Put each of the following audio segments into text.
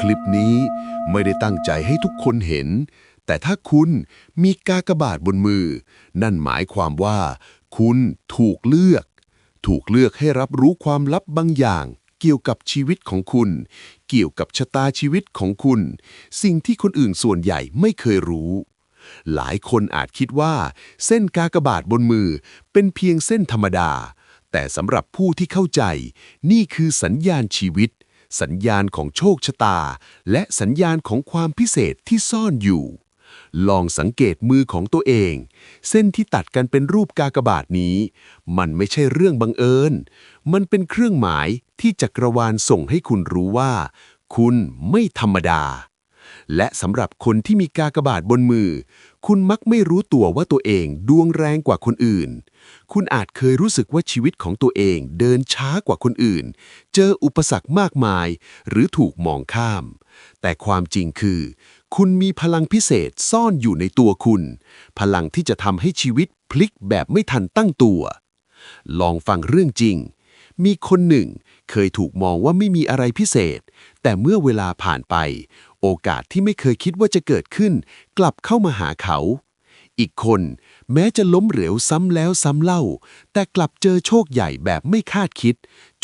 คลิปนี้ไม่ได้ตั้งใจให้ทุกคนเห็น แต่ถ้าคุณมีกากบาทบนมือ นั่นหมายความว่า คุณถูกเลือก ถูกเลือกให้รับรู้ความลับบางอย่าง เกี่ยวกับชีวิตของคุณ เกี่ยวกับชะตาชีวิตของคุณ สิ่งที่คนอื่นส่วนใหญ่ไม่เคยรู้ หลายคนอาจคิดว่า เส้นกากบาทบนมือเป็นเพียงเส้นธรรมดา แต่สำหรับผู้ที่เข้าใจ นี่คือสัญญาณชีวิต สัญญาณของโชคชะตา และสัญญาณของความพิเศษที่ซ่อนอยู่ ลองสังเกตมือของตัวเอง เส้นที่ตัดกันเป็นรูปกากบาทนี้ มันไม่ใช่เรื่องบังเอิญ มันเป็นเครื่องหมายที่จักรวาลส่งให้คุณรู้ว่า คุณไม่ธรรมดา และสำหรับคนที่มีกากบาทบนมือ คุณมักไม่รู้ตัวว่าตัวเองดวงแรงกว่าคนอื่น คุณอาจเคยรู้สึกว่าชีวิตของตัวเองเดินช้ากว่าคนอื่น เจออุปสรรคมากมาย หรือถูกมองข้าม แต่ความจริงคือ คุณมีพลังพิเศษซ่อนอยู่ในตัวคุณ พลังที่จะทำให้ชีวิตพลิกแบบไม่ทันตั้งตัว ลองฟังเรื่องจริง มีคนหนึ่งเคยถูกมองว่าไม่มีอะไรพิเศษ แต่เมื่อเวลาผ่านไป โอกาสที่ไม่เคยคิดว่าจะเกิดขึ้น กลับเข้ามาหาเขา อีกคนแม้จะล้มเหลวซ้ำแล้วซ้ำเล่า แต่กลับเจอโชคใหญ่แบบไม่คาดคิด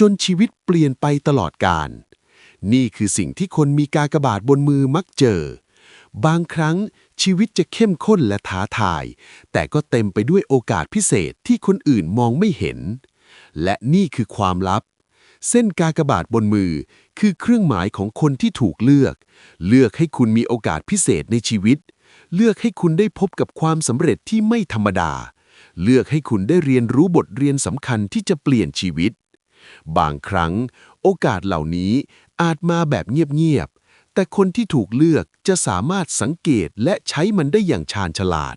จนชีวิตเปลี่ยนไปตลอดกาลนี่คือสิ่งที่คนมีกากบาทบนมือมักเจอ บางครั้งชีวิตจะเข้มข้นและท้าทาย แต่ก็เต็มไปด้วยโอกาสพิเศษที่คนอื่นมองไม่เห็น และนี่คือความลับ เส้นกากบาทบนมือ คือเครื่องหมายของคนที่ถูกเลือก เลือกให้คุณมีโอกาสพิเศษในชีวิต เลือกให้คุณได้พบกับความสำเร็จที่ไม่ธรรมดา เลือกให้คุณได้เรียนรู้บทเรียนสำคัญที่จะเปลี่ยนชีวิต บางครั้ง โอกาสเหล่านี้อาจมาแบบเงียบๆ แต่คนที่ถูกเลือกจะสามารถสังเกตและใช้มันได้อย่างชาญฉลาด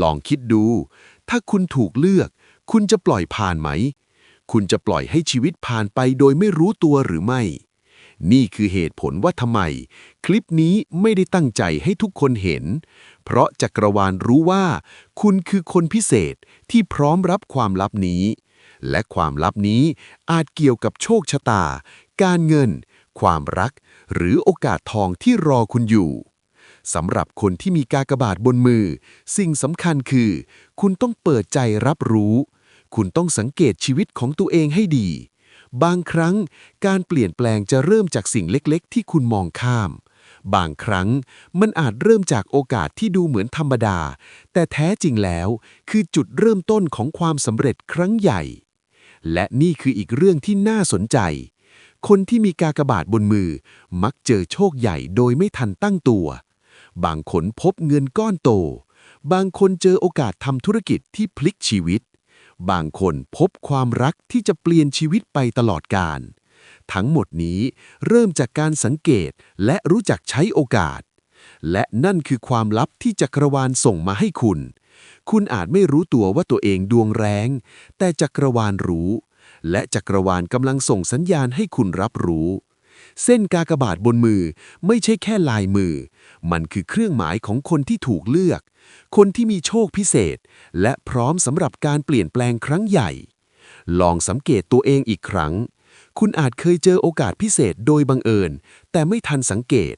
ลองคิดดู ถ้าคุณถูกเลือก คุณจะปล่อยผ่านไหม คุณจะปล่อยให้ชีวิตผ่านไปโดยไม่รู้ตัวหรือไม่ นี่คือเหตุผลว่าทำไม คลิปนี้ไม่ได้ตั้งใจให้ทุกคนเห็น เพราะจักรวาลรู้ว่า คุณคือคนพิเศษที่พร้อมรับความลับนี้ และความลับนี้อาจเกี่ยวกับโชคชะตา การเงิน ความรัก หรือโอกาสทองที่รอคุณอยู่สำหรับคนที่มีกากบาทบนมือ สิ่งสำคัญคือ คุณต้องเปิดใจรับรู้ คุณต้องสังเกตชีวิตของตัวเองให้ดี บางครั้งการเปลี่ยนแปลงจะเริ่มจากสิ่งเล็กๆ ที่คุณมองข้าม บางครั้งมันอาจเริ่มจากโอกาสที่ดูเหมือนธรรมดา แต่แท้จริงแล้วคือจุดเริ่มต้นของความสำเร็จครั้งใหญ่ และนี่คืออีกเรื่องที่น่าสนใจ คนที่มีกากบาทบนมือ มักเจอโชคใหญ่โดยไม่ทันตั้งตัว บางคนพบเงินก้อนโตบางคนเจอโอกาสทำธุรกิจที่พลิกชีวิต บางคนพบความรักที่จะเปลี่ยนชีวิตไปตลอดกาลทั้งหมดนี้เริ่มจากการสังเกตและรู้จักใช้โอกาส และนั่นคือความลับที่จักรวาลส่งมาให้คุณ คุณอาจไม่รู้ตัวว่าตัวเองดวงแรง แต่จักรวาลรู้ และจักรวาลกำลังส่งสัญญาณให้คุณรับรู้ เส้นกากบาทบนมือไม่ใช่แค่ลายมือ มันคือเครื่องหมายของคนที่ถูกเลือก คนที่มีโชคพิเศษ และพร้อมสำหรับการเปลี่ยนแปลงครั้งใหญ่ ลองสังเกตตัวเองอีกครั้ง คุณอาจเคยเจอโอกาสพิเศษโดยบังเอิญ แต่ไม่ทันสังเกต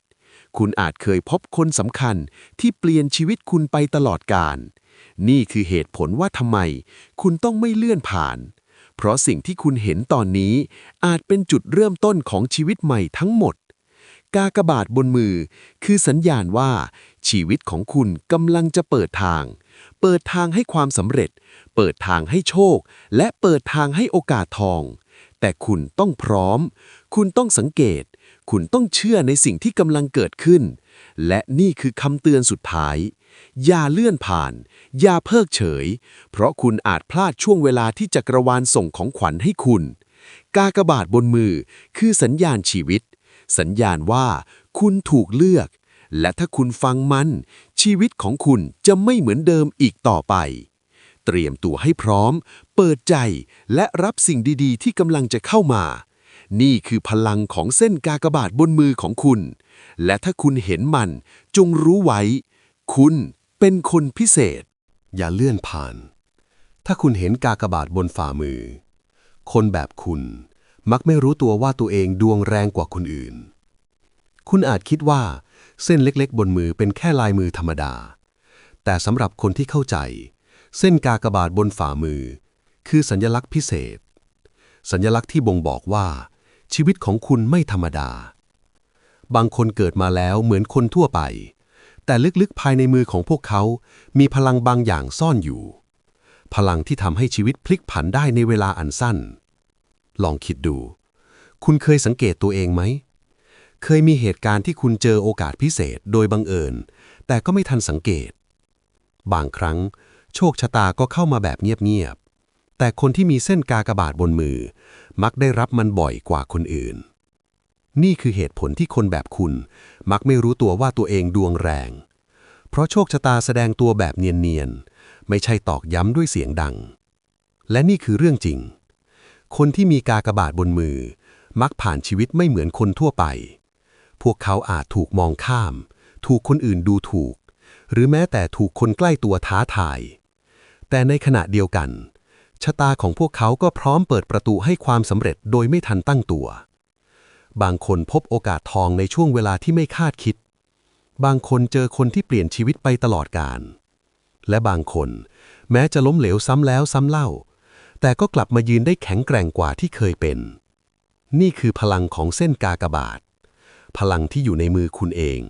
คุณอาจเคยพบคนสำคัญที่เปลี่ยนชีวิตคุณไปตลอดกาลนี่คือเหตุผลว่าทำไม คุณต้องไม่เลื่อนผ่าน เพราะสิ่งที่คุณเห็นตอนนี้ อาจเป็นจุดเริ่มต้นของชีวิตใหม่ทั้งหมด กากบาทบนมือ คือสัญญาณว่า ชีวิตของคุณกำลังจะเปิดทาง เปิดทางให้ความสำเร็จ เปิดทางให้โชค และเปิดทางให้โอกาสทอง แต่คุณต้องพร้อม คุณต้องสังเกต คุณต้องเชื่อในสิ่งที่กำลังเกิดขึ้น และนี่คือคำเตือนสุดท้าย อย่าเลื่อนผ่าน อย่าเพิกเฉย เพราะคุณอาจพลาดช่วงเวลาที่จักรวาลส่งของขวัญให้คุณกากบาทบนมือคือสัญญาณชีวิต สัญญาณว่าคุณถูกเลือก และถ้าคุณฟังมัน ชีวิตของคุณจะไม่เหมือนเดิมอีกต่อไป เตรียมตัวให้พร้อม เปิดใจและรับสิ่งดีๆ ที่กำลังจะเข้ามา นี่คือพลังของเส้นกากบาทบนมือของคุณ และถ้าคุณเห็นมัน จงรู้ไว้ คุณเป็นคนพิเศษ อย่าเลื่อนผ่าน ถ้าคุณเห็นกากบาทบนฝ่ามือ คนแบบคุณ มักไม่รู้ตัวว่าตัวเองดวงแรงกว่าคนอื่น คุณอาจคิดว่า เส้นเล็กๆ บนมือเป็นแค่ลายมือธรรมดา แต่สำหรับคนที่เข้าใจ เส้นกากบาทบนฝ่ามือ คือสัญลักษณ์พิเศษ สัญลักษณ์ที่บ่งบอกว่า ชีวิตของคุณไม่ธรรมดา บางคนเกิดมาแล้วเหมือนคนทั่วไป แต่ลึกๆภายในมือของพวกเขา มีพลังบางอย่างซ่อนอยู่ พลังที่ทำให้ชีวิตพลิกผันได้ในเวลาอันสั้น ลองคิดดู คุณเคยสังเกตตัวเองไหม เคยมีเหตุการณ์ที่คุณเจอโอกาสพิเศษโดยบังเอิญ แต่ก็ไม่ทันสังเกต บางครั้ง โชคชะตาก็เข้ามาแบบเงียบๆ แต่คนที่มีเส้นกากบาทบนมือ มักได้รับมันบ่อยกว่าคนอื่น นี่คือเหตุผลที่คนแบบคุณ มักไม่รู้ตัวว่าตัวเองดวงแรง เพราะโชคชะตาแสดงตัวแบบเนียนๆ ไม่ใช่ตอกย้ำด้วยเสียงดัง และนี่คือเรื่องจริง คนที่มีกากบาทบนมือ มักผ่านชีวิตไม่เหมือนคนทั่วไป พวกเขาอาจถูกมองข้าม ถูกคนอื่นดูถูก หรือแม้แต่ถูกคนใกล้ตัวท้าทาย แต่ในขณะเดียวกัน ชะตาของพวกเขาก็พร้อมเปิดประตูให้ความสำเร็จโดยไม่ทันตั้งตัว บางคนพบโอกาสทองในช่วงเวลาที่ไม่คาดคิด บางคนเจอคนที่เปลี่ยนชีวิตไปตลอดกาลและบางคน แม้จะล้มเหลวซ้ำแล้วซ้ำเล่า แต่ก็กลับมายืนได้แข็งแกร่งกว่าที่เคยเป็น นี่คือพลังของเส้นกากบาท พลังที่อยู่ในมือคุณเอง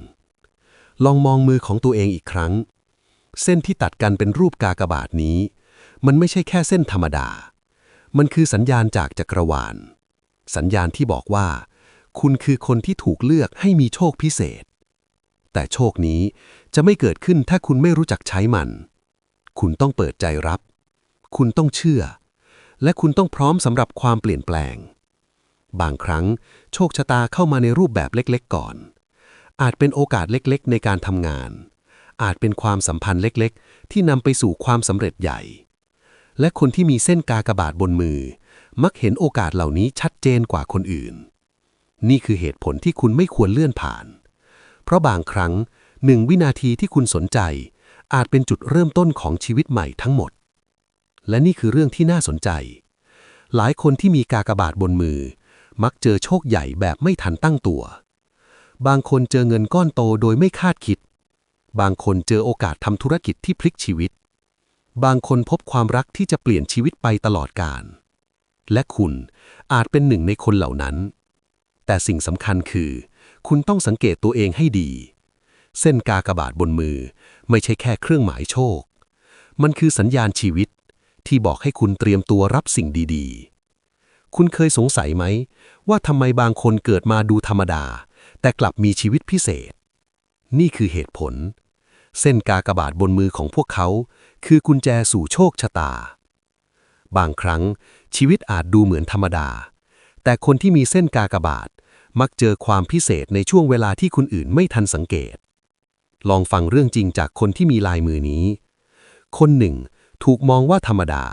ลองมองมือของตัวเองอีกครั้ง เส้นที่ตัดกันเป็นรูปกากบาทนี้ มันไม่ใช่แค่เส้นธรรมดา มันคือสัญญาณจากจักรวาล สัญญาณที่บอกว่า คุณคือคนที่ถูกเลือกให้มีโชคพิเศษ แต่โชคนี้จะไม่เกิดขึ้นถ้าคุณไม่รู้จักใช้มัน คุณต้องเปิดใจรับ คุณต้องเชื่อ และคุณต้องพร้อมสำหรับความเปลี่ยนแปลง บางครั้งโชคชะตาเข้ามาในรูปแบบเล็กๆ ก่อน อาจเป็นโอกาสเล็กๆ ในการทำงาน อาจเป็นความสัมพันธ์เล็กๆ ที่นำไปสู่ความสำเร็จใหญ่ และคนที่มีเส้นกากบาทบนมือ มักเห็นโอกาสเหล่านี้ชัดเจนกว่าคนอื่น นี่คือเหตุผลที่คุณไม่ควรเลื่อนผ่าน เพราะบางครั้งหนึ่งวินาทีที่คุณสนใจ อาจเป็นจุดเริ่มต้นของชีวิตใหม่ทั้งหมด และนี่คือเรื่องที่น่าสนใจ หลายคนที่มีกากบาทบนมือ มักเจอโชคใหญ่แบบไม่ทันตั้งตัว บางคนเจอเงินก้อนโตโดยไม่คาดคิด บางคนเจอโอกาสทำธุรกิจที่พลิกชีวิต บางคนพบความรักที่จะเปลี่ยนชีวิตไปตลอดกาลและคุณอาจเป็นหนึ่งในคนเหล่านั้น แต่สิ่งสำคัญคือ คุณต้องสังเกตตัวเองให้ดี เส้นกากบาทบนมือไม่ใช่แค่เครื่องหมายโชค มันคือสัญญาณชีวิต ที่บอกให้คุณเตรียมตัวรับสิ่งดีๆ คุณเคยสงสัยไหม ว่าทำไมบางคนเกิดมาดูธรรมดา แต่กลับมีชีวิตพิเศษ นี่คือเหตุผล เส้นกากบาทบนมือของพวกเขา คือกุญแจสู่โชคชะตา บางครั้งชีวิตอาจดูเหมือนธรรมดา แต่คนที่มีเส้นกากบาทมักเจอความพิเศษในช่วงเวลาที่คนอื่นไม่ทันสังเกต ลองฟังเรื่องจริงจากคนที่มีลายมือนี้ คนหนึ่ง ถูกมองว่าธรรมดา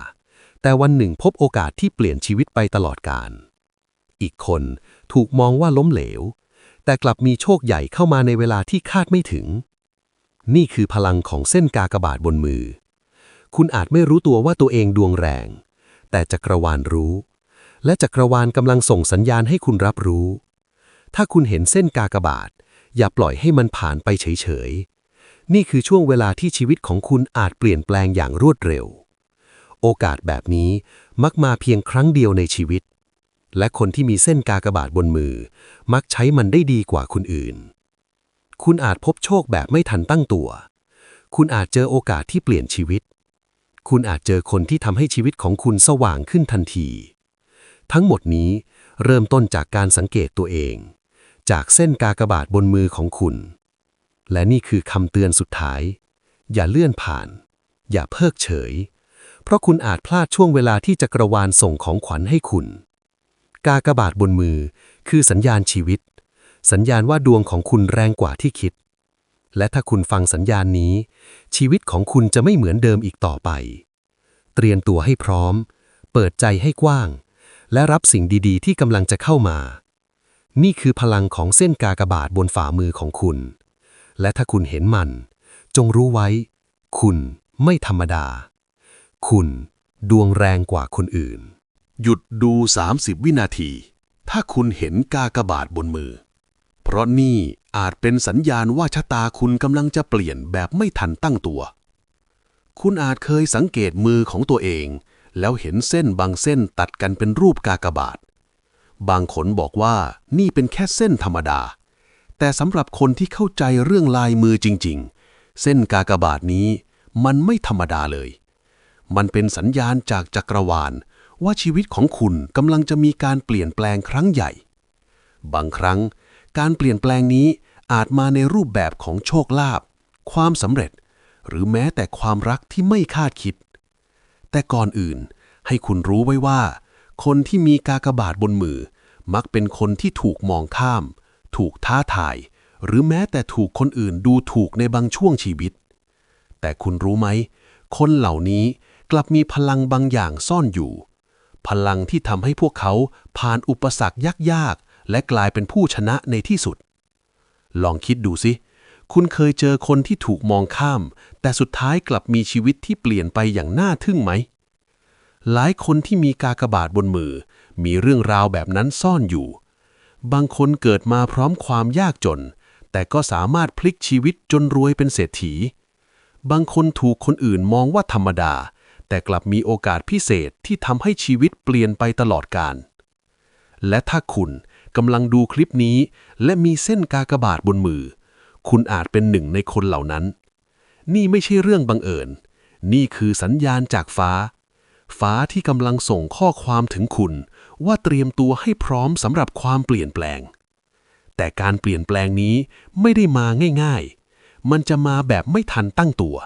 แต่วันหนึ่งพบโอกาสที่เปลี่ยนชีวิตไปตลอดกาลอีกคนถูกมองว่าล้มเหลว แต่กลับมีโชคใหญ่เข้ามาในเวลาที่คาดไม่ถึง นี่คือพลังของเส้นกากบาทบนมือ คุณอาจไม่รู้ตัวว่าตัวเองดวงแรง แต่จักรวาลรู้ และจักรวาลกำลังส่งสัญญาณให้คุณรับรู้ ถ้าคุณเห็นเส้นกากบาท อย่าปล่อยให้มันผ่านไปเฉยๆ นี่คือช่วงเวลาที่ชีวิตของคุณอาจเปลี่ยนแปลงอย่างรวดเร็ว โอกาสแบบนี้มักมาเพียงครั้งเดียวในชีวิต และคนที่มีเส้นกากบาทบนมือ มักใช้มันได้ดีกว่าคนอื่น คุณอาจพบโชคแบบไม่ทันตั้งตัว คุณอาจเจอโอกาสที่เปลี่ยนชีวิต คุณอาจเจอคนที่ทำให้ชีวิตของคุณสว่างขึ้นทันที ทั้งหมดนี้เริ่มต้นจากการสังเกตตัวเอง จากเส้นกากบาทบนมือของคุณ และนี่คือคำเตือนสุดท้าย อย่าเลื่อนผ่าน อย่าเพิกเฉย เพราะคุณอาจพลาดช่วงเวลาที่จักรวาลส่งของขวัญให้คุณ กากบาทบนมือคือสัญญาณชีวิต สัญญาณว่าดวงของคุณแรงกว่าที่คิด และถ้าคุณฟังสัญญาณนี้ ชีวิตของคุณจะไม่เหมือนเดิมอีกต่อไป เตรียมตัวให้พร้อม เปิดใจให้กว้าง และรับสิ่งดีๆ ที่กำลังจะเข้ามา นี่คือพลังของเส้นกากบาทบนฝ่ามือของคุณ และถ้าคุณเห็นมัน จงรู้ไว้ คุณไม่ธรรมดา คุณดวงแรงกว่าคนอื่น หยุดดู 30 วินาที ถ้าคุณเห็นกากบาทบนมือ เพราะนี่อาจเป็นสัญญาณว่าชะตาคุณกำลังจะเปลี่ยนแบบไม่ทันตั้งตัว คุณอาจเคยสังเกตมือของตัวเอง แล้วเห็นเส้นบางเส้นตัดกันเป็นรูปกากบาท บางคนบอกว่านี่เป็นแค่เส้นธรรมดา แต่สำหรับคนที่เข้าใจเรื่องลายมือจริง ๆ เส้นกากบาทนี้มันไม่ธรรมดาเลย มันเป็นสัญญาณจากจักรวาล ว่าชีวิตของคุณกำลังจะมีการเปลี่ยนแปลงครั้งใหญ่ บางครั้ง การเปลี่ยนแปลงนี้อาจมาในรูปแบบของโชคลาภความสำเร็จ หรือแม้แต่ความรักที่ไม่คาดคิด แต่ก่อนอื่น ให้คุณรู้ไว้ว่า คนที่มีกากบาทบนมือ มักเป็นคนที่ถูกมองข้าม ถูกท้าทาย หรือแม้แต่ถูกคนอื่นดูถูกในบางช่วงชีวิต แต่คุณรู้ไหม คนเหล่านี้กลับมีพลังบางอย่างซ่อนอยู่ พลังที่ทำให้พวกเขาผ่านอุปสรรคยากๆ และกลายเป็นผู้ชนะในที่สุด ลองคิดดูสิคุณเคยเจอคนที่ถูกมองข้าม แต่สุดท้ายกลับมีชีวิตที่เปลี่ยนไปอย่างน่าทึ่งไหม หลายคนที่มีกากบาทบนมือ มีเรื่องราวแบบนั้นซ่อนอยู่ บางคนเกิดมาพร้อมความยากจน แต่ก็สามารถพลิกชีวิตจนรวยเป็นเศรษฐี บางคนถูกคนอื่นมองว่าธรรมดา แต่กลับมีโอกาสพิเศษที่ทำให้ชีวิตเปลี่ยนไปตลอดกาลและถ้าคุณกำลังดูคลิปนี้ และมีเส้นกากบาทบนมือ คุณอาจเป็นหนึ่งในคนเหล่านั้น นี่ไม่ใช่เรื่องบังเอิญ นี่คือสัญญาณจากฟ้า ฟ้าที่กำลังส่งข้อความถึงคุณ ว่าเตรียมตัวให้พร้อมสำหรับความเปลี่ยนแปลง แต่การเปลี่ยนแปลงนี้ไม่ได้มาง่ายๆ มันจะมาแบบไม่ทันตั้งตัว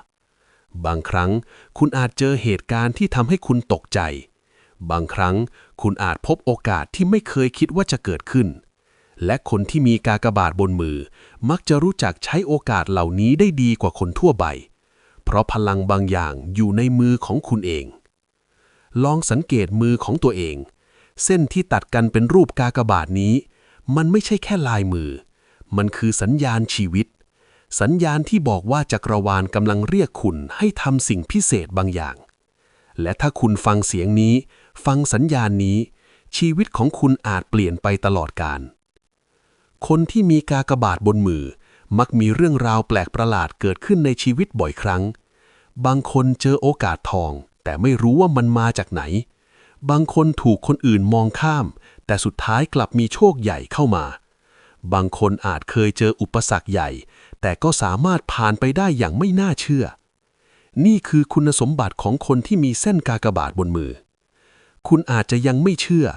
บางครั้งคุณอาจเจอเหตุการณ์ที่ทำให้คุณตกใจ บางครั้งคุณอาจพบโอกาสที่ไม่เคยคิดว่าจะเกิดขึ้น และคนที่มีกากบาทบนมือ มักจะรู้จักใช้โอกาสเหล่านี้ได้ดีกว่าคนทั่วไป เพราะพลังบางอย่างอยู่ในมือของคุณเองลองสังเกตมือของตัวเอง เส้นที่ตัดกันเป็นรูปกากบาทนี้ มันไม่ใช่แค่ลายมือ มันคือสัญญาณชีวิต สัญญาณที่บอกว่าจักรวาลกำลังเรียกคุณให้ทำสิ่งพิเศษบางอย่าง และถ้าคุณฟังเสียงนี้ ฟังสัญญาณนี้ ชีวิตของคุณอาจเปลี่ยนไปตลอดกาลคนที่มีกากบาทบนมือ มักมีเรื่องราวแปลกประหลาดเกิดขึ้นในชีวิตบ่อยครั้ง บางคนเจอโอกาสทอง แต่ไม่รู้ว่ามันมาจากไหน บางคนถูกคนอื่นมองข้าม แต่สุดท้ายกลับมีโชคใหญ่เข้ามา บางคนอาจเคยเจออุปสรรคใหญ่ แต่ก็สามารถผ่านไปได้อย่างไม่น่าเชื่อ นี่คือคุณสมบัติของคนที่มีเส้นกากบาทบนมือ คุณอาจจะยังไม่เชื่อ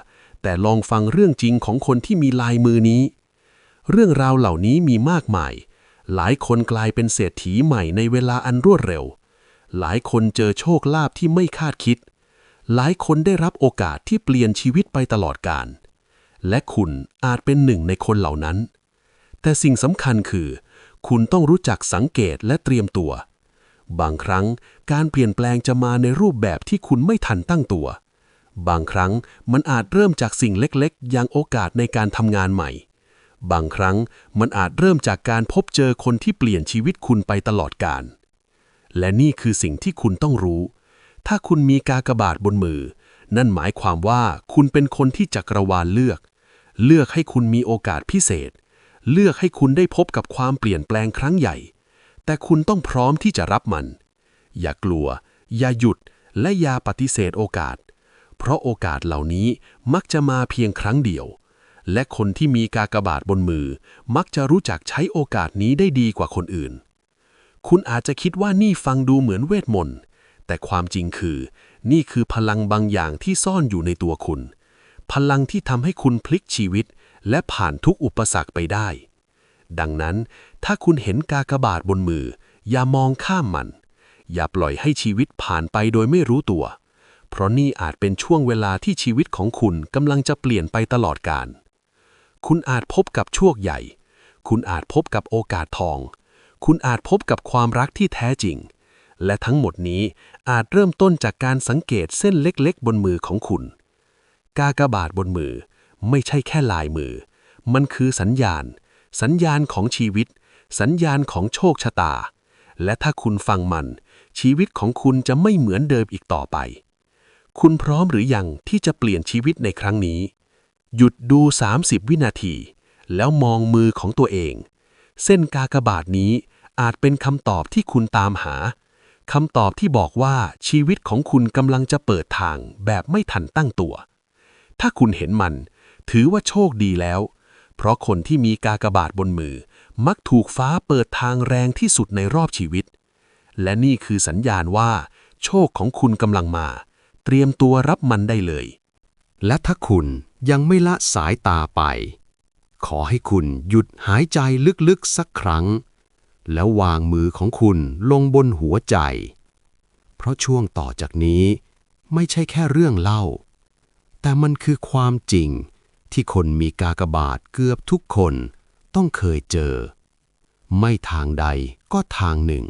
แต่ลองฟังเรื่องจริงของคนที่มีลายมือนี้ เรื่องราวเหล่านี้มีมากมาย หลายคนกลายเป็นเศรษฐีใหม่ในเวลาอันรวดเร็ว หลายคนเจอโชคลาภที่ไม่คาดคิด หลายคนได้รับโอกาสที่เปลี่ยนชีวิตไปตลอดกาล และคุณอาจเป็นหนึ่งในคนเหล่านั้น แต่สิ่งสำคัญคือ คุณต้องรู้จักสังเกตและเตรียมตัว บางครั้งการเปลี่ยนแปลงจะมาในรูปแบบที่คุณไม่ทันตั้งตัว บางครั้งมันอาจเริ่มจากสิ่งเล็กๆ อย่างโอกาสในการทำงานใหม่ บางครั้งมันอาจเริ่มจากการพบเจอคนที่เปลี่ยนชีวิตคุณไปตลอดกาล และนี่คือสิ่งที่คุณต้องรู้ ถ้าคุณมีกากบาทบนมือ นั่นหมายความว่าคุณเป็นคนที่จักรวาลเลือก เลือกให้คุณมีโอกาสพิเศษ เลือกให้คุณได้พบกับความเปลี่ยนแปลงครั้งใหญ่ แต่คุณต้องพร้อมที่จะรับมัน อย่ากลัว อย่าหยุด และอย่าปฏิเสธโอกาส เพราะโอกาสเหล่านี้มักจะมาเพียงครั้งเดียว และคนที่มีกากบาทบนมือ มักจะรู้จักใช้โอกาสนี้ได้ดีกว่าคนอื่น คุณอาจจะคิดว่านี่ฟังดูเหมือนเวทมนต์ แต่ความจริงคือ นี่คือพลังบางอย่างที่ซ่อนอยู่ในตัวคุณ พลังที่ทำให้คุณพลิกชีวิต และผ่านทุกอุปสรรคไปได้ ดังนั้น ถ้าคุณเห็นกากบาทบนมือ อย่ามองข้ามมัน อย่าปล่อยให้ชีวิตผ่านไปโดยไม่รู้ตัว เพราะนี่อาจเป็นช่วงเวลาที่ชีวิตของคุณกำลังจะเปลี่ยนไปตลอดกาลคุณอาจพบกับโชคใหญ่ คุณอาจพบกับโอกาสทอง คุณอาจพบกับความรักที่แท้จริง และทั้งหมดนี้อาจเริ่มต้นจากการสังเกตเส้นเล็กๆ บนมือของคุณ กากบาทบนมือ ไม่ใช่แค่ลายมือ มันคือสัญญาณ สัญญาณของชีวิต สัญญาณของโชคชะตา และถ้าคุณฟังมัน ชีวิตของคุณจะไม่เหมือนเดิมอีกต่อไป คุณพร้อมหรือยังที่จะเปลี่ยนชีวิตในครั้งนี้ หยุดดู 30 วินาที แล้วมองมือของตัวเอง เส้นกากบาทนี้อาจเป็นคำตอบที่คุณตามหา คำตอบที่บอกว่าชีวิตของคุณกำลังจะเปิดทางแบบไม่ทันตั้งตัว ถ้าคุณเห็นมัน ถือว่าโชคดีแล้ว เพราะคนที่มีกากบาทบนมือ มักถูกฟ้าเปิดทางแรงที่สุดในรอบชีวิต และนี่คือสัญญาณว่า โชคของคุณกำลังมา เตรียมตัวรับมันได้เลย และถ้าคุณยังไม่ละสายตาไป ขอให้คุณหยุดหายใจลึกๆสักครั้ง แล้ววางมือของคุณลงบนหัวใจ เพราะช่วงต่อจากนี้ไม่ใช่แค่เรื่องเล่า แต่มันคือความจริงที่คนมีกากบาทเกือบทุกคนต้องเคยเจอ ไม่ทางใดก็ทางหนึ่ง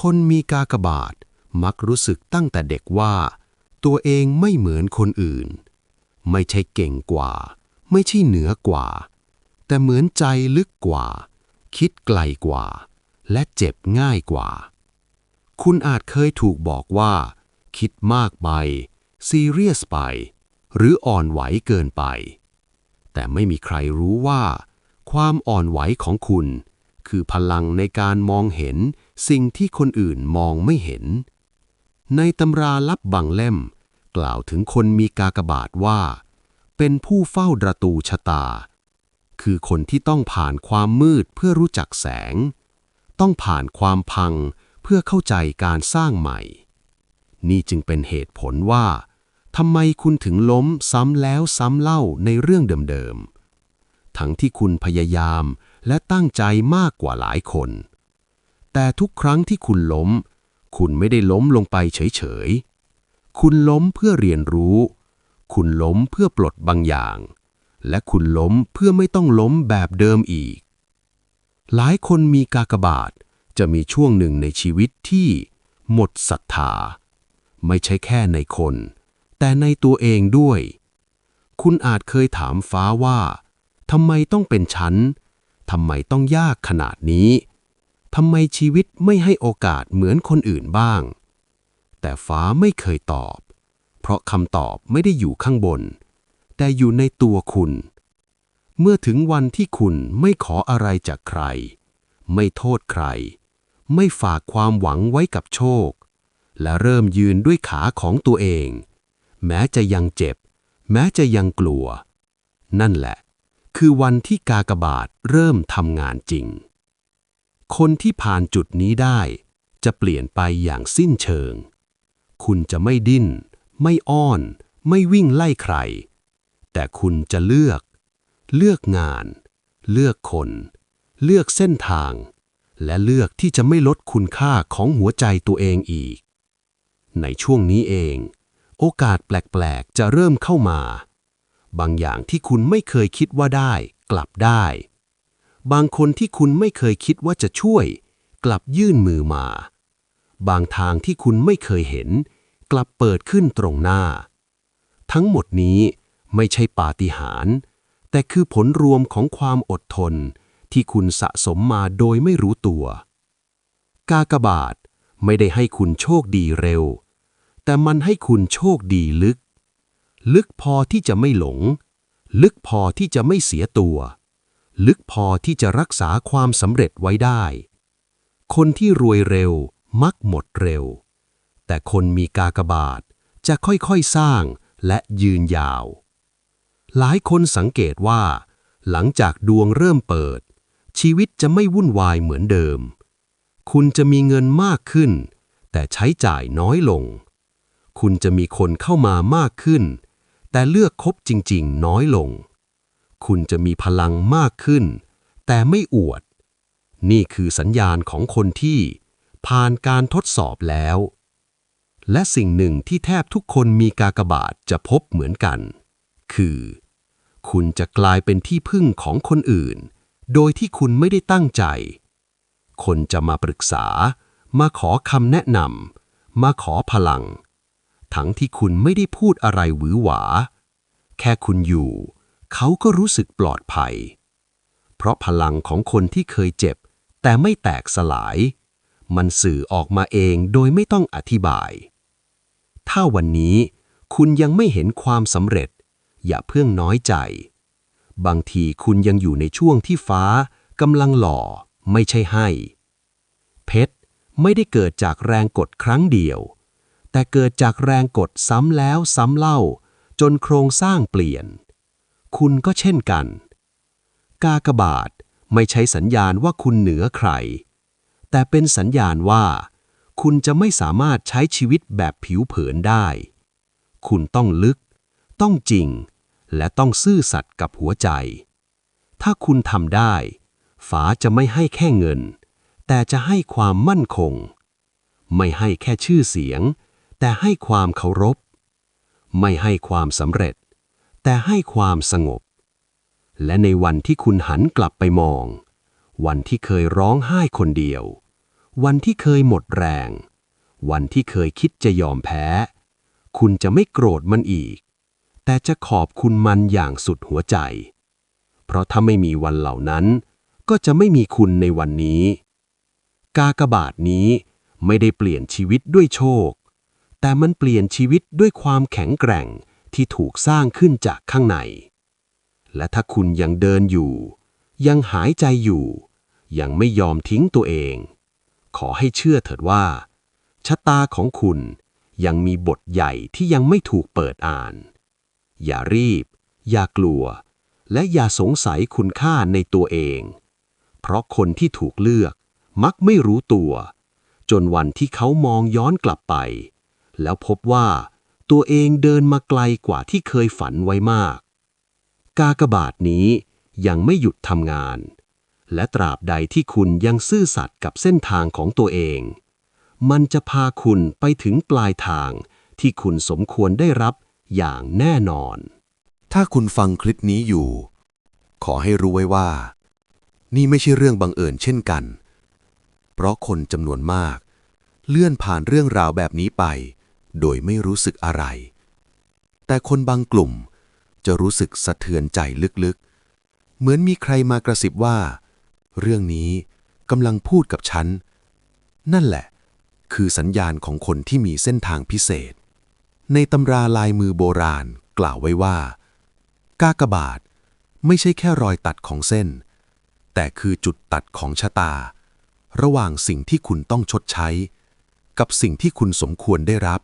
คนมีกากบาทมักรู้สึกตั้งแต่เด็กว่า ตัวเองไม่เหมือนคนอื่น ไม่ใช่เก่งกว่า ไม่ใช่เหนือกว่า แต่เหมือนใจลึกกว่า คิดไกลกว่า และเจ็บง่ายกว่า คุณอาจเคยถูกบอกว่า คิดมากไป ซีเรียสไป หรืออ่อนไหวเกินไป แต่ไม่มีใครรู้ว่า ความอ่อนไหวของคุณ คือพลังในการมองเห็นสิ่งที่คนอื่นมองไม่เห็น ในตำราลับบางเล่ม กล่าวถึงคนมีกากบาทว่า เป็นผู้เฝ้าประตูชะตา คือคนที่ต้องผ่านความมืดเพื่อรู้จักแสง ต้องผ่านความพังเพื่อเข้าใจการสร้างใหม่ นี่จึงเป็นเหตุผลว่าทำไมคุณถึงล้มซ้ำแล้วซ้ำเล่าในเรื่องเดิมๆ ทั้งที่คุณพยายามและตั้งใจมากกว่าหลายคน แต่ทุกครั้งที่คุณล้ม คุณไม่ได้ล้มลงไปเฉยๆ คุณล้มเพื่อเรียนรู้ คุณล้มเพื่อปลดบางอย่าง และคุณล้มเพื่อไม่ต้องล้มแบบเดิมอีก หลายคนมีกากบาทจะมีช่วงหนึ่งในชีวิตที่หมดศรัทธา ไม่ใช่แค่ในคน แต่ในตัวเองด้วย คุณอาจเคยถามฟ้าว่าทำไมต้องเป็นฉันทำไมต้องยากขนาดนี้ทำไมชีวิตไม่ให้โอกาสเหมือนคนอื่นบ้าง แต่ฟ้าไม่เคยตอบ เพราะคำตอบไม่ได้อยู่ข้างบน แต่อยู่ในตัวคุณ เมื่อถึงวันที่คุณไม่ขออะไรจากใคร ไม่โทษใคร ไม่ฝากความหวังไว้กับโชค และเริ่มยืนด้วยขาของตัวเอง แม้จะยังเจ็บ แม้จะยังกลัว นั่นแหละ คือวันที่กากบาทเริ่มทำงานจริง คนที่ผ่านจุดนี้ได้ จะเปลี่ยนไปอย่างสิ้นเชิง คุณจะไม่ดิ้น ไม่อ้อน ไม่วิ่งไล่ใคร แต่คุณจะเลือก เลือกงาน เลือกคน เลือกเส้นทาง และเลือกที่จะไม่ลดคุณค่าของหัวใจตัวเองอีก ในช่วงนี้เอง โอกาสแปลกๆ จะเริ่มเข้ามา บางอย่างที่คุณไม่เคยคิดว่าได้ กลับได้ บางคนที่คุณไม่เคยคิดว่าจะช่วย กลับยื่นมือมา บางทางที่คุณไม่เคยเห็น กลับเปิดขึ้นตรงหน้า ทั้งหมดนี้ ไม่ใช่ปาฏิหาริย์แต่คือผลรวมของความอดทน ที่คุณสะสมมาโดยไม่รู้ตัว กากบาทไม่ได้ให้คุณโชคดีเร็ว แต่มันให้คุณโชคดีลึก ลึกพอที่จะไม่หลง ลึกพอที่จะไม่เสียตัว ลึกพอที่จะรักษาความสำเร็จไว้ได้ คนที่รวยเร็วมักหมดเร็ว แต่คนมีกากบาทจะค่อยๆสร้างและยืนยาว หลายคนสังเกตว่า หลังจากดวงเริ่มเปิด ชีวิตจะไม่วุ่นวายเหมือนเดิม คุณจะมีเงินมากขึ้น แต่ใช้จ่ายน้อยลง คุณจะมีคนเข้ามามากขึ้น แต่เลือกคบจริงๆ น้อยลง คุณจะมีพลังมากขึ้น แต่ไม่อวด นี่คือสัญญาณของคนที่ ผ่านการทดสอบแล้ว และสิ่งหนึ่งที่แทบทุกคนมีกากบาทจะพบเหมือนกัน คือ คุณจะกลายเป็นที่พึ่งของคนอื่น โดยที่คุณไม่ได้ตั้งใจ คนจะมาปรึกษา มาขอคำแนะนำมาขอพลัง ทั้งที่คุณไม่ได้พูดอะไรหวือหวา แค่คุณอยู่ เขาก็รู้สึกปลอดภัย เพราะพลังของคนที่เคยเจ็บ แต่ไม่แตกสลาย มันสื่อออกมาเองโดยไม่ต้องอธิบาย ถ้าวันนี้คุณยังไม่เห็นความสำเร็จ อย่าเพิ่งน้อยใจ บางทีคุณยังอยู่ในช่วงที่ฟ้ากำลังหล่อ ไม่ใช่ให้ เพชรไม่ได้เกิดจากแรงกดครั้งเดียว แต่เกิดจากแรงกดซ้ำแล้วซ้ำเล่า จนโครงสร้างเปลี่ยน คุณก็เช่นกัน กากบาทไม่ใช่สัญญาณว่าคุณเหนือใคร แต่เป็นสัญญาณว่า คุณจะไม่สามารถใช้ชีวิตแบบผิวเผินได้ คุณต้องลึก ต้องจริง และต้องซื่อสัตย์กับหัวใจ ถ้าคุณทำได้ ฝาจะไม่ให้แค่เงิน แต่จะให้ความมั่นคง ไม่ให้แค่ชื่อเสียง แต่ให้ความเคารพ ไม่ให้ความสำเร็จ แต่ให้ความสงบ และในวันที่คุณหันกลับไปมอง วันที่เคยร้องไห้คนเดียว วันที่เคยหมดแรง วันที่เคยคิดจะยอมแพ้ คุณจะไม่โกรธมันอีก แต่จะขอบคุณมันอย่างสุดหัวใจ เพราะถ้าไม่มีวันเหล่านั้น ก็จะไม่มีคุณในวันนี้ กากบาทนี้ไม่ได้เปลี่ยนชีวิตด้วยโชค แต่มันเปลี่ยนชีวิตด้วยความแข็งแกร่งที่ถูกสร้างขึ้นจากข้างใน และถ้าคุณยังเดินอยู่ ยังหายใจอยู่ ยังไม่ยอมทิ้งตัวเอง ขอให้เชื่อเถิดว่า ชะตาของคุณยังมีบทใหญ่ที่ยังไม่ถูกเปิดอ่าน อย่ารีบ อย่ากลัว และอย่าสงสัยคุณค่าในตัวเอง เพราะคนที่ถูกเลือกมักไม่รู้ตัว จนวันที่เขามองย้อนกลับไป แล้วพบว่าตัวเองเดินมาไกลกว่าที่เคยฝันไว้มาก กากบาทนี้ยังไม่หยุดทำงาน และตราบใดที่คุณยังซื่อสัตย์กับเส้นทางของตัวเอง มันจะพาคุณไปถึงปลายทางที่คุณสมควรได้รับ อย่างแน่นอน ถ้าคุณฟังคลิปนี้อยู่ ขอให้รู้ไว้ว่า นี่ไม่ใช่เรื่องบังเอิญเช่นกัน เพราะคนจำนวนมาก เลื่อนผ่านเรื่องราวแบบนี้ไป โดยไม่รู้สึกอะไร แต่คนบางกลุ่มจะรู้สึกสะเทือนใจลึกๆ เหมือนมีใครมากระซิบว่า เรื่องนี้กำลังพูดกับฉัน นั่นแหละ คือสัญญาณของคนที่มีเส้นทางพิเศษ ในตำราลายมือโบราณกล่าวไว้ว่า กากบาทไม่ใช่แค่รอยตัดของเส้น แต่คือจุดตัดของชะตา ระหว่างสิ่งที่คุณต้องชดใช้ กับสิ่งที่คุณสมควรได้รับ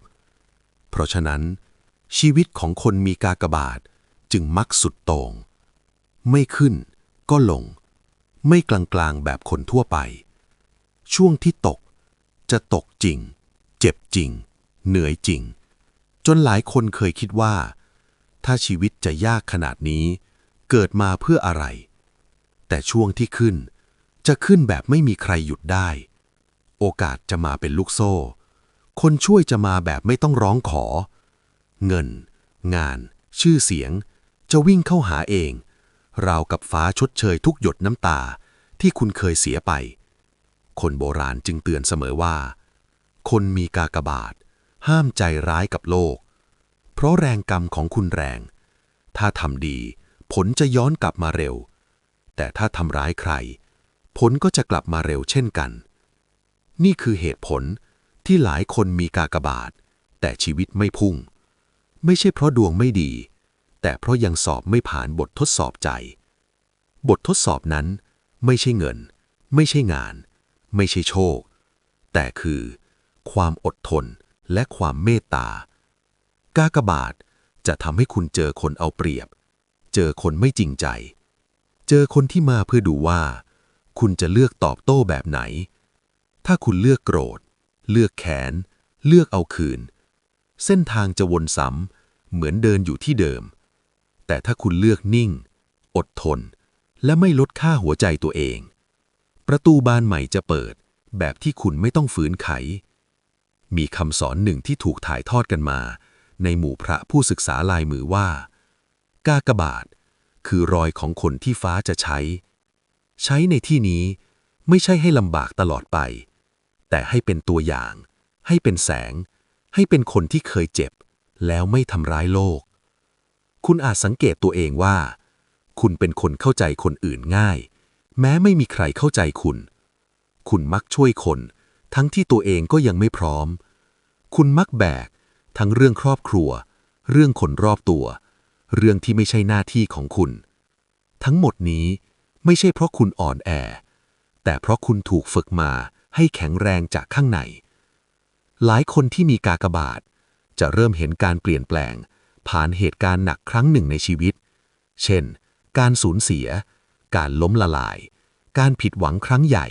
เพราะฉะนั้น ชีวิตของคนมีกากบาทจึงมักสุดโต่งไม่ขึ้นก็ลง ไม่กลางๆแบบคนทั่วไป ช่วงที่ตกจะตกจริง เจ็บจริง เหนื่อยจริง จนหลายคนเคยคิดว่า ถ้าชีวิตจะยากขนาดนี้ เกิดมาเพื่ออะไร แต่ช่วงที่ขึ้น จะขึ้นแบบไม่มีใครหยุดได้ โอกาสจะมาเป็นลูกโซ่ คนช่วยจะมาแบบไม่ต้องร้องขอ เงิน งาน ชื่อเสียง จะวิ่งเข้าหาเอง ราวกับฟ้าชดเชยทุกหยดน้ำตาที่คุณเคยเสียไป คนโบราณจึงเตือนเสมอว่า คนมีกากบาท ห้ามใจร้ายกับโลก เพราะแรงกรรมของคุณแรง ถ้าทำดี ผลจะย้อนกลับมาเร็ว แต่ถ้าทำร้ายใคร ผลก็จะกลับมาเร็วเช่นกัน นี่คือเหตุผลที่หลายคนมีกากบาท แต่ชีวิตไม่พุ่ง ไม่ใช่เพราะดวงไม่ดี แต่เพราะยังสอบไม่ผ่านบททดสอบใจ บททดสอบนั้นไม่ใช่เงิน ไม่ใช่งาน ไม่ใช่โชค แต่คือ ความอดทน และความเมตตา กากบาทจะทำให้คุณเจอคนเอาเปรียบ เจอคนไม่จริงใจ เจอคนที่มาเพื่อดูว่า คุณจะเลือกตอบโต้แบบไหน ถ้าคุณเลือกโกรธ เลือกแค้นเลือกเอาคืน เส้นทางจะวนซ้ำเหมือนเดินอยู่ที่เดิม แต่ถ้าคุณเลือกนิ่ง อดทน และไม่ลดค่าหัวใจตัวเอง ประตูบานใหม่จะเปิดแบบที่คุณไม่ต้องฝืนไข มีคำสอนหนึ่งที่ถูกถ่ายทอดกันมา ในหมู่พระผู้ศึกษาลายมือว่า กากบาท คือรอยของคนที่ฟ้าจะใช้ ใช้ในที่นี้ไม่ใช่ให้ลำบากตลอดไป แต่ให้เป็นตัวอย่าง ให้เป็นแสง ให้เป็นคนที่เคยเจ็บ แล้วไม่ทำร้ายโลก คุณอาจสังเกตตัวเองว่า คุณเป็นคนเข้าใจคนอื่นง่าย แม้ไม่มีใครเข้าใจคุณ คุณมักช่วยคน ทั้งที่ตัวเองก็ยังไม่พร้อม คุณมักแบก ทั้งเรื่องครอบครัว เรื่องคนรอบตัว เรื่องที่ไม่ใช่หน้าที่ของคุณ ทั้งหมดนี้ไม่ใช่เพราะคุณอ่อนแอ แต่เพราะคุณถูกฝึกมาให้แข็งแรงจากข้างใน หลายคนที่มีกากบาท จะเริ่มเห็นการเปลี่ยนแปลง ผ่านเหตุการณ์หนักครั้งหนึ่งในชีวิต เช่น การสูญเสีย การล้มละลาย การผิดหวังครั้งใหญ่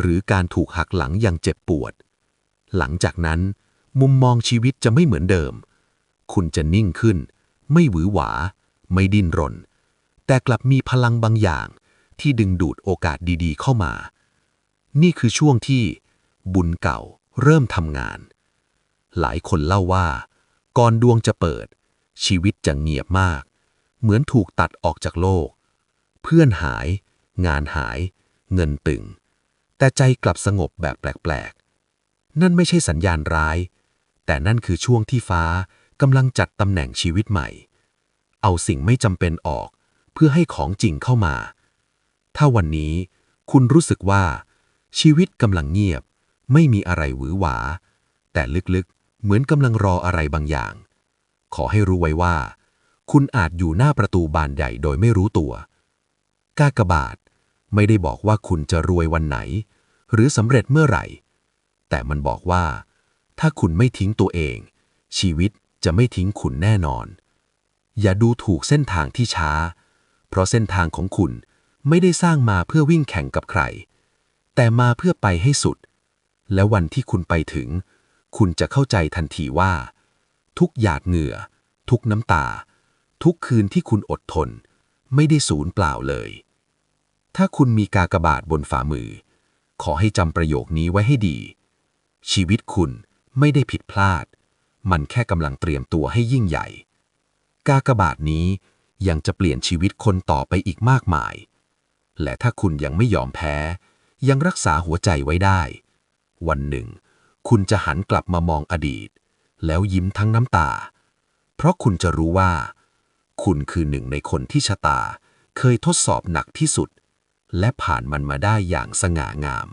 หรือการถูกหักหลังอย่างเจ็บปวด หลังจากนั้น มุมมองชีวิตจะไม่เหมือนเดิม คุณจะนิ่งขึ้น ไม่หวือหวา ไม่ดิ้นรน แต่กลับมีพลังบางอย่าง ที่ดึงดูดโอกาสดีๆ เข้ามา นี่คือช่วงที่ บุญเก่าเริ่มทำงาน หลายคนเล่าว่า ก่อนดวงจะเปิด ชีวิตจะเงียบมาก เหมือนถูกตัดออกจากโลก เพื่อนหาย งานหาย เงินตึง แต่ใจกลับสงบแบบแปลกๆ นั่นไม่ใช่สัญญาณร้าย แต่นั่นคือช่วงที่ฟ้ากำลังจัดตำแหน่งชีวิตใหม่ เอาสิ่งไม่จำเป็นออก เพื่อให้ของจริงเข้ามา ถ้าวันนี้คุณรู้สึกว่า ชีวิตกำลังเงียบ ไม่มีอะไรหวือหวา แต่ลึกๆ เหมือนกำลังรออะไรบางอย่าง ขอให้รู้ไว้ว่า คุณอาจอยู่หน้าประตูบานใหญ่โดยไม่รู้ตัว กากบาท ไม่ได้บอกว่าคุณจะรวยวันไหน หรือสำเร็จเมื่อไหร่ แต่มันบอกว่า ถ้าคุณไม่ทิ้งตัวเอง ชีวิตจะไม่ทิ้งคุณแน่นอน อย่าดูถูกเส้นทางที่ช้า เพราะเส้นทางของคุณไม่ได้สร้างมาเพื่อวิ่งแข่งกับใคร แต่มาเพื่อไปให้สุด และวันที่คุณไปถึง คุณจะเข้าใจทันทีว่า ทุกหยาดเหงื่อ ทุกน้ำตา ทุกคืนที่คุณอดทน ไม่ได้สูญเปล่าเลย ถ้าคุณมีกากบาทบนฝ่ามือ ขอให้จำประโยคนี้ไว้ให้ดี ชีวิตคุณไม่ได้ผิดพลาด มันแค่กำลังเตรียมตัวให้ยิ่งใหญ่ กากบาทนี้ยังจะเปลี่ยนชีวิตคนต่อไปอีกมากมาย และถ้าคุณยังไม่ยอมแพ้ ยังรักษาหัวใจไว้ได้ วันหนึ่ง คุณจะหันกลับมามองอดีต แล้วยิ้มทั้งน้ำตา เพราะคุณจะรู้ว่า คุณคือหนึ่งในคนที่ชะตาเคยทดสอบหนักที่สุด และผ่านมันมาได้อย่างสง่างาม